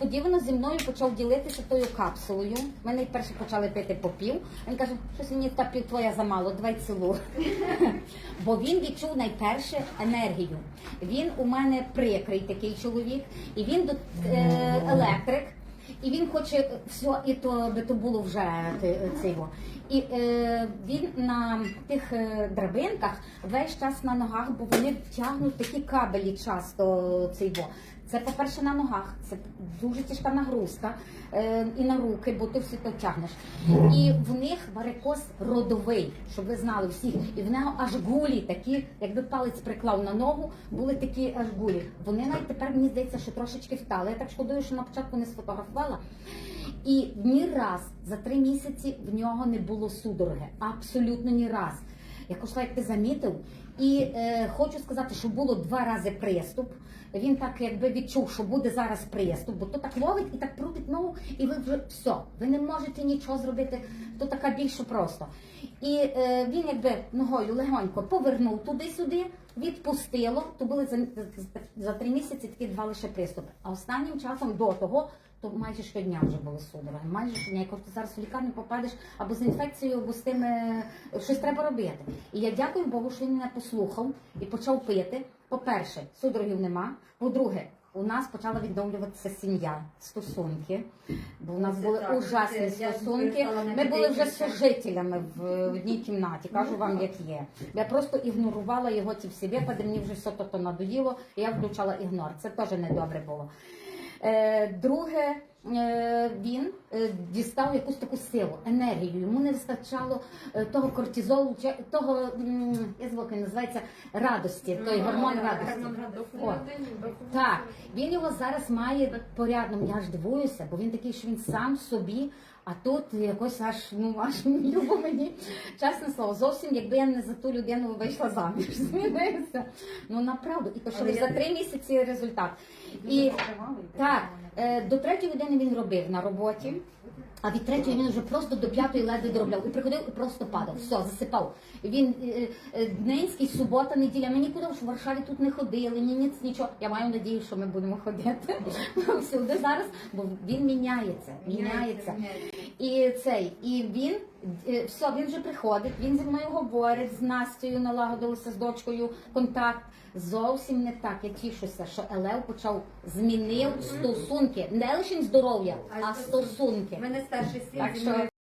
несподівано зі мною почав ділитися тою капсулою. Ми перше почали пити по пів. Він каже, щось мені та пів твоя замало, давай цілу. Бо він відчув найперше енергію. Він у мене прикрий такий чоловік, і він до- е, електрик. І він хоче все, і то би то було вже це його. І е, він на тих е, драбинках весь час на ногах, бо вони тягнуть такі кабелі часто цей його. Це, по-перше, на ногах, це дуже тяжка нагрузка е, і на руки, бо ти все то тягнеш. І в них варикоз родовий, щоб ви знали всіх. І в нього аж гулі такі, якби палець приклав на ногу, були такі аж гулі. Вони навіть тепер мені здається, що трошечки втали. Я так шкодую, що на початку не сфотографувала. І ні раз за три місяці в нього не було судороги. Абсолютно ні раз. Я кошла, як ти замітив, і е, хочу сказати, що було два рази приступ. Він так якби відчув, що буде зараз приступ, бо то так ловить і так крутить ногу, і ви вже все, ви не можете нічого зробити. То така більше просто. І е, він якби ногою легонько повернув туди-сюди, відпустило. То були за, за, за три місяці такі два лише приступи. А останнім часом до того то майже щодня вже були судороги. Майже щодня. Якщо ти зараз в лікарню попадеш або з інфекцією, або з тим щось треба робити. І я дякую Богу, що він мене послухав і почав пити. По-перше, судорогів нема. По-друге, у нас почала відновлюватися сім'я, стосунки. Бо у нас Це були так. ужасні Це стосунки. Ми були вже сожителями в одній кімнаті. Кажу вам, як є. Я просто ігнорувала його ті всі випади. Мені вже все то надоїло, і я включала ігнор. Це теж недобре було. Е, друге, він е, дістав якусь таку силу, енергію. Йому не вистачало е, того кортизолу, того як він називається радості, той гормон радості. О, так, він його зараз має порядно. Я ж дивуюся, бо він такий, що він сам собі. А тут якось аж ну аж любо мені чесне слово, зовсім якби я не за ту людину вийшла заміж. Змінився. Ну направду, і то що за три місяці результат. І так, е, до третьої години він робив на роботі, а від третьої він вже просто до п'ятої ледве доробляв. І приходив і просто падав. Все, засипав. Він е, е, Дненський, субота, неділя. Ми нікуди в Варшаві тут не ходили, ні, ніц, нічого. Я маю надію, що ми будемо ходити всюди зараз, бо він міняється, міняється. І цей, і він все, він вже приходить, він зі мною говорить, з Настею налагодилися з дочкою контакт. Зовсім не так. Я тішуся, що Елев почав змінив стосунки, не лише здоров'я, а стосунки. У мене старший син зі мною